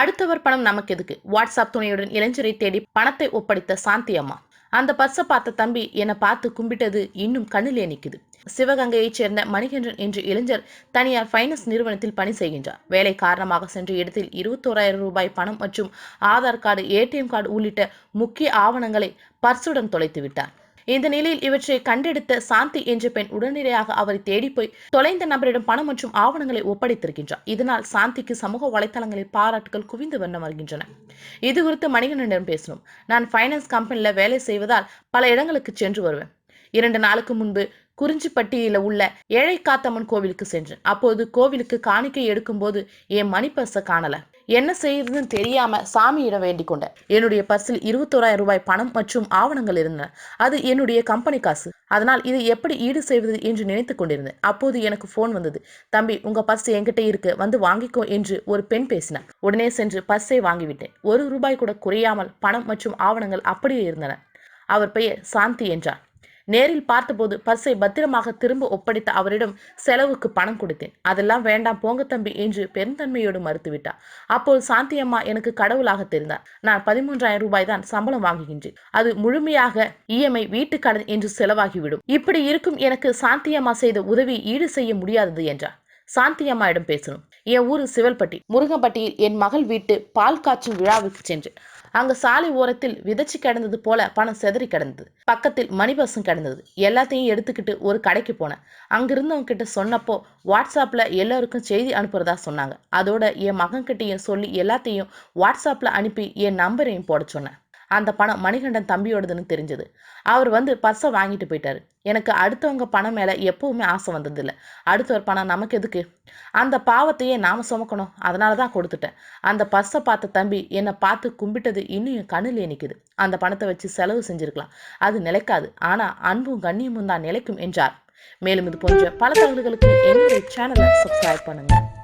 அடுத்தவர் பணம் நமக்கு எதுக்கு வாட்ஸ்அப் துணையுடன் இளைஞரை தேடி பணத்தை ஒப்படைத்த சாந்தி அம்மா. அந்த பர்ஸை பார்த்த தம்பி என்னை பார்த்து கும்பிட்டது இன்னும் கண்ணிலே நிற்குது சிவகங்கையைச் சேர்ந்த மணிகண்டன் என்ற இளைஞர் தனியார் ஃபைனான்ஸ் நிறுவனத்தில் பணி செய்கின்றார். வேலை காரணமாக சென்ற இடத்தில் இருபத்தோராயிரம் ரூபாய் பணம் மற்றும் ஆதார் கார்டு ஏடிஎம் கார்டு உள்ளிட்ட முக்கிய ஆவணங்களை பர்சுடன் தொலைத்து விட்டார் இந்த நிலையில் இவற்றை கண்டெடுத்த சாந்தி என்ற பெண் உடனடியாக அவரை தேடி போய் தொலைந்த நபரிடம் பணம் மற்றும் ஆவணங்களை ஒப்படைத்திருக்கின்றார். இதனால் சாந்திக்கு சமூக வலைத்தளங்களில் பாராட்டுகள் குவிந்து வண்ணம் வருகின்றன. இது குறித்து மணிகண்டனிடம் பேசணும். நான் ஃபைனான்ஸ் கம்பெனியில் வேலை செய்வதால் பல இடங்களுக்கு சென்று வருவேன். இரண்டு நாளுக்கு முன்பு குறிஞ்சிப்பட்டியில உள்ள ஏழை காத்தம்மன் கோவிலுக்கு சென்றேன். அப்போது கோவிலுக்கு காணிக்கை எடுக்கும்போது என் மணிப்பர்ஸை காணல. என்ன செய்யறதுன்னு தெரியாம சாமியிடம் வேண்டிக் கொண்டேன். என்னுடைய பர்சில் இருபத்தோராயிரம் ரூபாய் பணம் மற்றும் ஆவணங்கள் இருந்தன. அது என்னுடைய கம்பெனி காசு. அதனால் இதை எப்படி ஈடு செய்வது என்று நினைத்துக் கொண்டிருந்தேன். அப்போது எனக்கு ஃபோன் வந்தது. தம்பி உங்க பர்ஸ் என்கிட்ட இருக்கு. வந்து வாங்கிக்கோ என்று ஒரு பெண் பேசினார் உடனே சென்று பர்ஸை வாங்கிவிட்டேன். ஒரு ரூபாய் கூட குறையாமல் பணம் மற்றும் ஆவணங்கள் அப்படியே இருந்தன. அவர் பெயர் சாந்தி என்றார் நேரில் பார்த்தபோது பர்ஸை பத்திரமாக திரும்ப ஒப்படைத்த அவரிடம் செலவுக்கு பணம் கொடுத்தேன். அதெல்லாம் வேண்டாம் போங்க தம்பி என்று பெருந்தன்மையோடு மறுத்துவிட்டார் அப்போது சாந்தி அம்மா எனக்கு கடவுளாக தெரிந்தார். நான் பதிமூன்றாயிரம் ரூபாய் தான் சம்பளம் வாங்குகின்றேன். அது முழுமையாக இஎம்ஐ வீட்டு கடன் என்று செலவாகிவிடும். இப்படி இருக்கும் எனக்கு சாந்தி அம்மா செய்த உதவி ஈடு செய்ய முடியாதது என்றார். சாந்தி அம்மாவிடம் பேசணும் என் ஊரு சிவல்பட்டி முருகம்பட்டியில் என் மகள் வீட்டு பால் காய்ச்சும் விழாவுக்கு சென்றேன். அங்கு சாலை ஓரத்தில் விதைச்சு கிடந்தது போல பணம் செதறி கிடந்தது. பக்கத்தில் மணி பஸ்ஸும் கிடந்தது. எல்லாத்தையும் எடுத்துக்கிட்டு ஒரு கடைக்கு போனேன். அங்கிருந்தவங்க கிட்ட சொன்னப்போ வாட்ஸ்அப்பில் எல்லாருக்கும் செய்தி அனுப்புறதா சொன்னாங்க. அதோட என் மகன்கிட்டையும் சொல்லி எல்லாத்தையும் வாட்ஸ்அப்பில் அனுப்பி என் நம்பரையும் போட சொன்னேன். அந்த பணம் மணிகண்டன் தம்பியோடதுன்னு தெரிஞ்சது. அவர் வந்து பர்ஸை வாங்கிட்டு போயிட்டாரு. எனக்கு அடுத்தவங்க பணம் மேலே எப்பவுமே ஆசை வந்ததில்லை. அடுத்தவர் பணம் நமக்கு எதுக்கு? அந்த பாவத்தையே நாம சுமக்கணும். அதனால தான் கொடுத்துட்டேன். அந்த பர்ஸை பார்த்த தம்பி என்னை பார்த்து கும்பிட்டது இன்னும் என் கண்ணிலே நிற்கிது அந்த பணத்தை வச்சு செலவு செஞ்சுருக்கலாம். அது நிலைக்காது. ஆனால் அன்பும் கண்ணியமும் தான் நிலைக்கும் என்றார். மேலும் இது போன்ற பல தகவல்களுக்கு எங்களுடைய சேனலை சப்ஸ்கிரைப் பண்ணுங்கள்